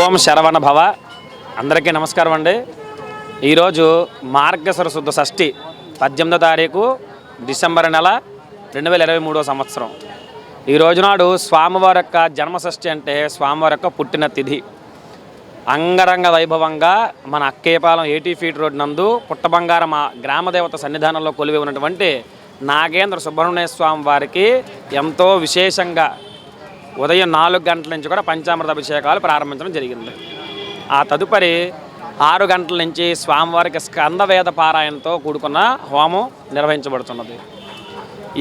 ఓం శరవణ భవ. అందరికీ నమస్కారం అండి. ఈరోజు మార్గసర శుద్ధ షష్ఠి పద్దెనిమిదో తారీఖు డిసెంబర్ నెల రెండు వేల ఇరవై మూడో సంవత్సరం. ఈ రోజునాడు స్వామివారి యొక్క జన్మషష్ఠి అంటే స్వామివారి యొక్క పుట్టిన తిథి. అంగరంగ వైభవంగా మన అక్కేపాలెం ఎయిటీ ఫీట్ రోడ్ నందు పుట్టబంగారం మా గ్రామదేవత సన్నిధానంలో కొలివి ఉన్నటువంటి నాగేంద్ర సుబ్రహ్మణ్య స్వామి వారికి ఎంతో విశేషంగా ఉదయం నాలుగు గంటల నుంచి కూడా పంచామృత అభిషేకాలు ప్రారంభించడం జరిగింది. ఆ తదుపరి ఆరు గంటల నుంచి స్వామివారికి స్కందవేద పారాయణతో కూడుకున్న హోమం నిర్వహించబడుతున్నది.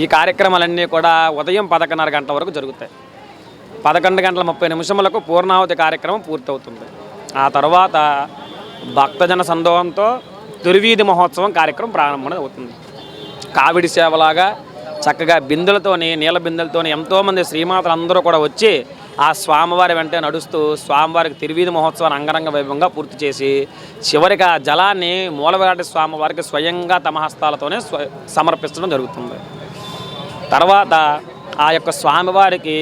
ఈ కార్యక్రమాలన్నీ కూడా ఉదయం పదకొండున్నర గంటల వరకు జరుగుతాయి. పదకొండు గంటల ముప్పై నిమిషములకు పూర్ణావతి కార్యక్రమం పూర్తవుతుంది. ఆ తర్వాత భక్తజన సందోహంతో తురివీధి మహోత్సవం కార్యక్రమం ప్రారంభం అవుతుంది కావిడి సేవలాగా చక్కగా బిందులతోని నీళ్ళ బిందులతోని ఎంతోమంది శ్రీమాతలు అందరూ కూడా వచ్చి ఆ స్వామివారి వెంటే నడుస్తూ స్వామివారికి తిరువీధి మహోత్సవాన్ని అంగరంగ వైభవంగా పూర్తి చేసి చివరికి ఆ జలాన్ని మూలవిరాటి స్వామివారికి స్వయంగా తమ హస్తాలతోనే స్వ సమర్పించడం జరుగుతుంది. తర్వాత ఆ యొక్క స్వామివారికి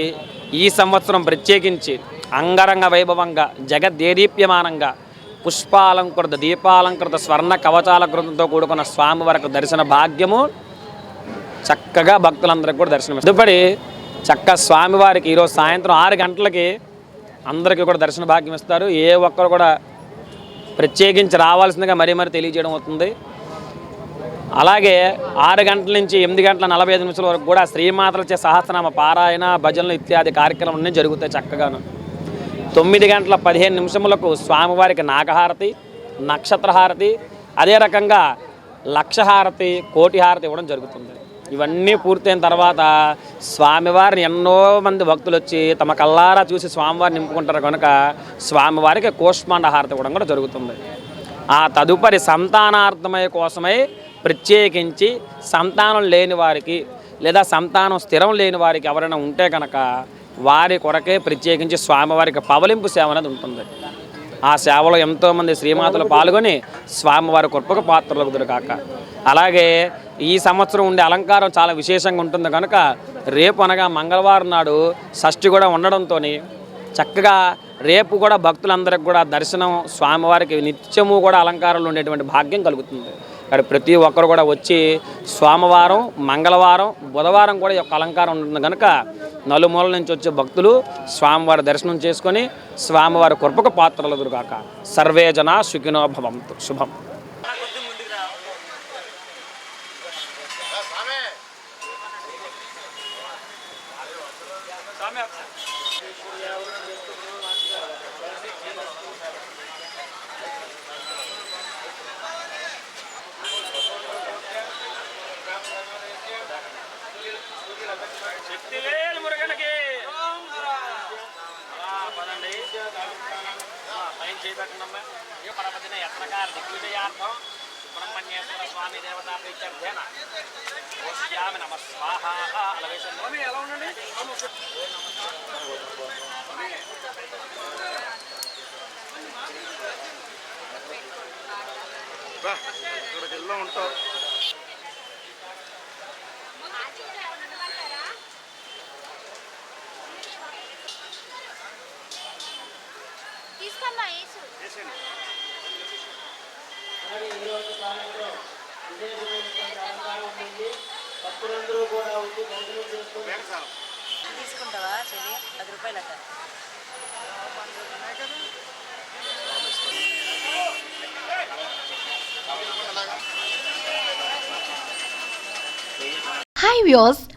ఈ సంవత్సరం ప్రత్యేకించి అంగరంగ వైభవంగా జగద్దేదీప్యమానంగా పుష్పాలంకృత దీపాలంకృత స్వర్ణ కవచాల కృతంతో కూడుకున్న స్వామివారికి దర్శన భాగ్యము చక్కగా భక్తులందరికీ కూడా దర్శనం తదుపరి చక్క స్వామివారికి ఈరోజు సాయంత్రం ఆరు గంటలకి అందరికీ కూడా దర్శన భాగ్యం ఇస్తారు. ఏ ఒక్కరు కూడా ప్రత్యేకించి రావాల్సిందిగా మరీ మరీ తెలియజేయడం అవుతుంది. అలాగే ఆరు గంటల నుంచి ఎనిమిది గంటల నలభై ఐదు నిమిషాల వరకు కూడా శ్రీమాతలచే సహస్రనామ పారాయణ భజనలు ఇత్యాది కార్యక్రమాలన్నీ జరుగుతాయి చక్కగాను. తొమ్మిది గంటల పదిహేను నిమిషములకు స్వామివారికి నాగహారతి నక్షత్రహారతి అదే రకంగా లక్షహారతి కోటిహారతి ఇవ్వడం జరుగుతుంది. ఇవన్నీ పూర్తయిన తర్వాత స్వామివారిని ఎన్నో మంది భక్తులు వచ్చి తమ కల్లారా చూసి స్వామివారిని నింపుకుంటారు కనుక స్వామివారికి కోష్మాండ హారతి ఇవ్వడం కూడా జరుగుతుంది. ఆ తదుపరి సంతానార్థమై కోసమై ప్రత్యేకించి సంతానం లేని వారికి లేదా సంతానం స్థిరం లేని వారికి ఎవరైనా ఉంటే కనుక వారి కొరకే ప్రత్యేకించి స్వామివారికి పవలింపు సేవ అనేది ఉంటుంది. ఆ సేవలో ఎంతోమంది శ్రీమాతలు పాల్గొని స్వామివారి కృపకు పాత్రలకు దొరికాక అలాగే ఈ సంవత్సరం ఉండే అలంకారం చాలా విశేషంగా ఉంటుంది. కనుక రేపు అనగా మంగళవారం నాడు షష్ఠి కూడా ఉండడంతో చక్కగా రేపు కూడా భక్తులందరికి కూడా దర్శనం స్వామివారికి నిత్యము కూడా అలంకారంలో ఉండేటువంటి భాగ్యం కలుగుతుంది. ఇక్కడ ప్రతి ఒక్కరు కూడా వచ్చి సోమవారం మంగళవారం బుధవారం కూడా ఈ యొక్క అలంకారం ఉంటుంది. కనుక నలుమూలల నుంచి వచ్చే భక్తులు స్వామివారి దర్శనం చేసుకొని స్వామివారి కృపకు పాత్రలు ఎదురుగాక. సర్వే జన సుఖినో భవంతు. శుభం. పైన చేయబెట్టండమ్మా ఏ పరపతిన యత్నకార దిగ్విజయార్థం సుబ్రహ్మణ్యేశ్వర స్వామి దేవతా ప్రీత్యర్థేన ఓష్యామి నమ స్వాహ. అలా ఎలా ఉండండి? ఇక్కడికి వెళ్ళా ఉంటావు యేసు తీసుకుంటావా చెల్లి? పది రూపాయలు అట్ట హాయ్ వ్యూస్